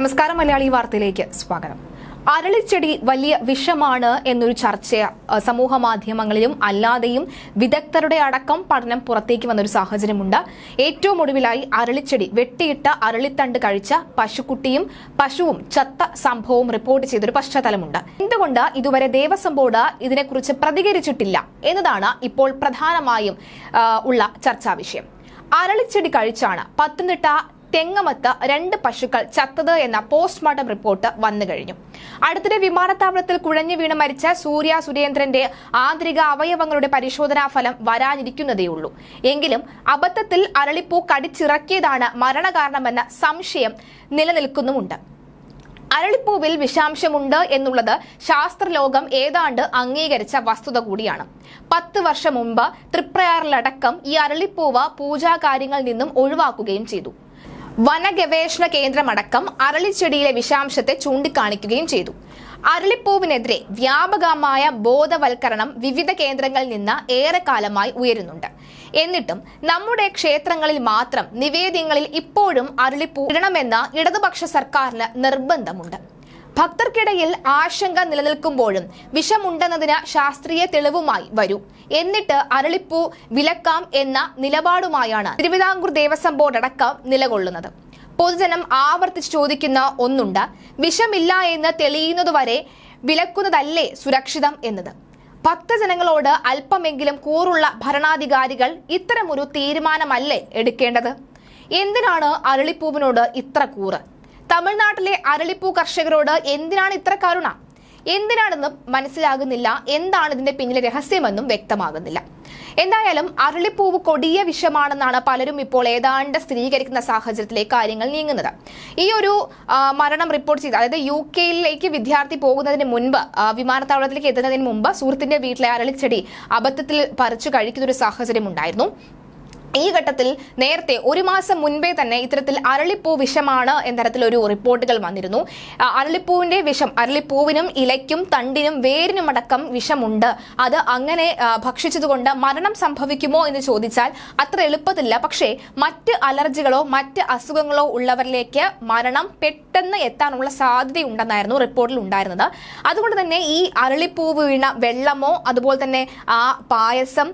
നമസ്കാരം മലയാളി വാർത്തയിലേക്ക് സ്വാഗതം. അരളിച്ചെടി വലിയ വിഷമാണ് എന്നൊരു ചർച്ച സമൂഹ മാധ്യമങ്ങളിലും അല്ലാതെയും വിദഗ്ധരുടെ അടക്കം പഠനം പുറത്തേക്ക് വന്നൊരു സാഹചര്യമുണ്ട്. ഏറ്റവും ഒടുവിലായി അരളിച്ചെടി വെട്ടിയിട്ട അരളിത്തണ്ട് കഴിച്ച പശുക്കുട്ടിയും പശുവും ചത്ത സംഭവവും റിപ്പോർട്ട് ചെയ്തൊരു പശ്ചാത്തലമുണ്ട്. എന്തുകൊണ്ട് ഇതുവരെ ദേവസ്വം ബോർഡ് ഇതിനെക്കുറിച്ച് പ്രതികരിച്ചിട്ടില്ല എന്നതാണ് ഇപ്പോൾ പ്രധാനമായും ഉള്ള ചർച്ചാ വിഷയം. അരളിച്ചെടി കഴിച്ചാണ് പത്തനംതിട്ട തെങ്ങമത്ത് രണ്ട് പശുക്കൾ ചത്തത് എന്ന പോസ്റ്റ്മോർട്ടം റിപ്പോർട്ട് വന്നു കഴിഞ്ഞു. അടുത്തിടെ വിമാനത്താവളത്തിൽ കുഴഞ്ഞു വീണ് മരിച്ച സൂര്യ സുരേന്ദ്രന്റെ ആന്തരിക അവയവങ്ങളുടെ പരിശോധനാ ഫലം വരാനിരിക്കുന്നതേയുള്ളൂ എങ്കിലും അബദ്ധത്തിൽ അരളിപ്പൂ കടിച്ചിറക്കിയതാണ് മരണകാരണമെന്ന സംശയം നിലനിൽക്കുന്നുമുണ്ട്. അരളിപ്പൂവിൽ വിഷാംശമുണ്ട് എന്നുള്ളത് ശാസ്ത്രലോകം ഏതാണ്ട് അംഗീകരിച്ച വസ്തുത കൂടിയാണ്. പത്ത് വർഷം മുമ്പ് തൃപ്രയാറിലടക്കം ഈ അരളിപ്പൂവ് പൂജാകാര്യങ്ങളിൽ നിന്നും ഒഴിവാക്കുകയും ചെയ്തു. വനഗവേഷണ കേന്ദ്രമടക്കം അരളിച്ചെടിയിലെ വിഷാംശത്തെ ചൂണ്ടിക്കാണിക്കുകയും ചെയ്തു. അരളിപ്പൂവിനെതിരെ വ്യാപകമായ ബോധവൽക്കരണം വിവിധ കേന്ദ്രങ്ങളിൽ നിന്ന് ഏറെക്കാലമായി ഉയരുന്നുണ്ട്. എന്നിട്ടും നമ്മുടെ ക്ഷേത്രങ്ങളിൽ മാത്രം നിവേദ്യങ്ങളിൽ ഇപ്പോഴും അരളിപ്പൂ ഇടണമെന്ന ഇടതുപക്ഷ സർക്കാരിന് നിർബന്ധമുണ്ട്. ഭക്തർക്കിടയിൽ ആശങ്ക നിലനിൽക്കുമ്പോഴും വിഷമുണ്ടെന്നതിന് ശാസ്ത്രീയ തെളിവുമായി വരൂ. എന്നിട്ട് അരളിപ്പൂ വിലക്കാം എന്ന നിലപാടുമായാണ് തിരുവിതാംകൂർ ദേവസ്വം ബോർഡ് അടക്കം നിലകൊള്ളുന്നത്. പൊതുജനം ആവർത്തിച്ച് ചോദിക്കുന്ന ഒന്നുണ്ട് വിഷമില്ല എന്ന് തെളിയുന്നതുവരെ വിലക്കുന്നതല്ലേ സുരക്ഷിതം എന്നത്? ഭക്തജനങ്ങളോട് അല്പമെങ്കിലും കൂറുള്ള ഭരണാധികാരികൾ ഇത്തരമൊരു തീരുമാനമല്ലേ എടുക്കേണ്ടത്? എന്തിനാണ് അരളിപ്പൂവിനോട് ഇത്ര കൂറ്? തമിഴ്നാട്ടിലെ അരളിപ്പൂ കർഷകരോട് എന്തിനാണ് ഇത്ര കരുണ? എന്തിനാണെന്ന് മനസ്സിലാകുന്നില്ല. എന്താണ് ഇതിന്റെ പിന്നിലെ രഹസ്യമെന്നും വ്യക്തമാകുന്നില്ല. എന്തായാലും അരളിപ്പൂവ് കൊടിയ വിഷമാണെന്നാണ് പലരും ഇപ്പോൾ ഏതാണ്ട് സ്ഥിരീകരിക്കുന്ന സാഹചര്യത്തിലേക്ക് കാര്യങ്ങൾ നീങ്ങുന്നത്. ഈ ഒരു മരണം റിപ്പോർട്ട് ചെയ്ത് അതായത് യു കെയിലേക്ക് വിദ്യാർത്ഥി പോകുന്നതിന് മുൻപ് വിമാനത്താവളത്തിലേക്ക് എത്തുന്നതിന് മുമ്പ് സുഹൃത്തിന്റെ വീട്ടിലെ അരളിച്ചെടി അബദ്ധത്തിൽ പറിച്ചു കഴിക്കുന്ന ഒരു സാഹചര്യം ഉണ്ടായിരുന്നു ഈ ഘട്ടത്തിൽ നേരത്തെ ഒരു മാസം മുൻപേ തന്നെ ഇത്തരത്തിൽ അരളിപ്പൂ വിഷമാണ് എന്ന തരത്തിലൊരു റിപ്പോർട്ടുകൾ വന്നിരുന്നു. അരളിപ്പൂവിന്റെ വിഷം അരളിപ്പൂവിനും ഇലയ്ക്കും തണ്ടിനും വേരിനുമടക്കം വിഷമുണ്ട്. അത് അങ്ങനെ ഭക്ഷിച്ചതുകൊണ്ട് മരണം സംഭവിക്കുമോ എന്ന് ചോദിച്ചാൽ അത്ര എളുപ്പത്തില്ല. പക്ഷേ മറ്റ് അലർജികളോ മറ്റ് അസുഖങ്ങളോ ഉള്ളവരിലേക്ക് മരണം പെട്ടെന്ന് എത്താനുള്ള സാധ്യതയുണ്ടെന്നായിരുന്നു റിപ്പോർട്ടിൽ ഉണ്ടായിരുന്നത്. അതുകൊണ്ട് തന്നെ ഈ അരളിപ്പൂവ് വീണ വെള്ളമോ അതുപോലെ തന്നെ ആ പായസം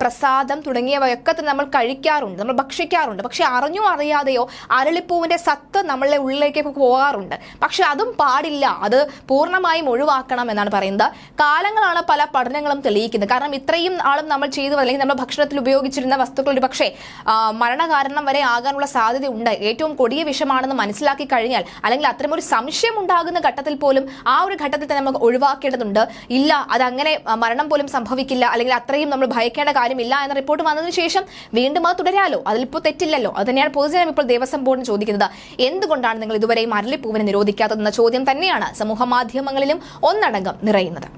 പ്രസാദം തുടങ്ങിയവയൊക്കെ നമ്മൾ കഴിക്കാറുണ്ട് നമ്മൾ ഭക്ഷിക്കാറുണ്ട്. പക്ഷെ അറിഞ്ഞോ അറിയാതെയോ അരളിപ്പൂവിന്റെ സത്ത് നമ്മളുടെ ഉള്ളിലേക്ക് പോകാറുണ്ട്. പക്ഷെ അതും പാടില്ല അത് പൂർണമായും ഒഴിവാക്കണം എന്നാണ് പറയുന്നത്. കാലങ്ങളാണ് പല പഠനങ്ങളും തെളിയിക്കുന്നത്. കാരണം ഇത്രയും ആളും നമ്മൾ ചെയ്തു അല്ലെങ്കിൽ നമ്മൾ ഭക്ഷണത്തിൽ ഉപയോഗിച്ചിരുന്ന വസ്തുക്കൾ ഒരു പക്ഷേ മരണകാരണം വരെ ആകാനുള്ള സാധ്യത ഉണ്ട്. ഏറ്റവും കൊടിയ വിഷമാണെന്ന് മനസ്സിലാക്കി കഴിഞ്ഞാൽ അല്ലെങ്കിൽ അത്തരമൊരു സംശയം ഉണ്ടാകുന്ന ഘട്ടത്തിൽ പോലും ആ ഒരു ഘട്ടത്തിൽ തന്നെ നമുക്ക് ഒഴിവാക്കേണ്ടതുണ്ട്. ഇല്ല അതങ്ങനെ മരണം പോലും സംഭവിക്കില്ല. അല്ലെങ്കിൽ അത്രയും നമ്മൾ ഭയക്കേണ്ട കാര്യമില്ല എന്ന റിപ്പോർട്ട് വന്നതിന് ശേഷം വീണ്ടും അത് തുടരാലോ? അതിലിപ്പോൾ തെറ്റില്ലല്ലോ. അത് തന്നെയാണ് പൊതുജനം ഇപ്പോൾ ദേവസ്വം ബോർഡിന് ചോദിക്കുന്നത്. എന്തുകൊണ്ടാണ് നിങ്ങൾ ഇതുവരെയും അരളിപ്പൂവിനെ നിരോധിക്കാത്തതെന്ന ചോദ്യം തന്നെയാണ് സമൂഹ മാധ്യമങ്ങളിലും ഒന്നടങ്കം നിറയുന്നത്.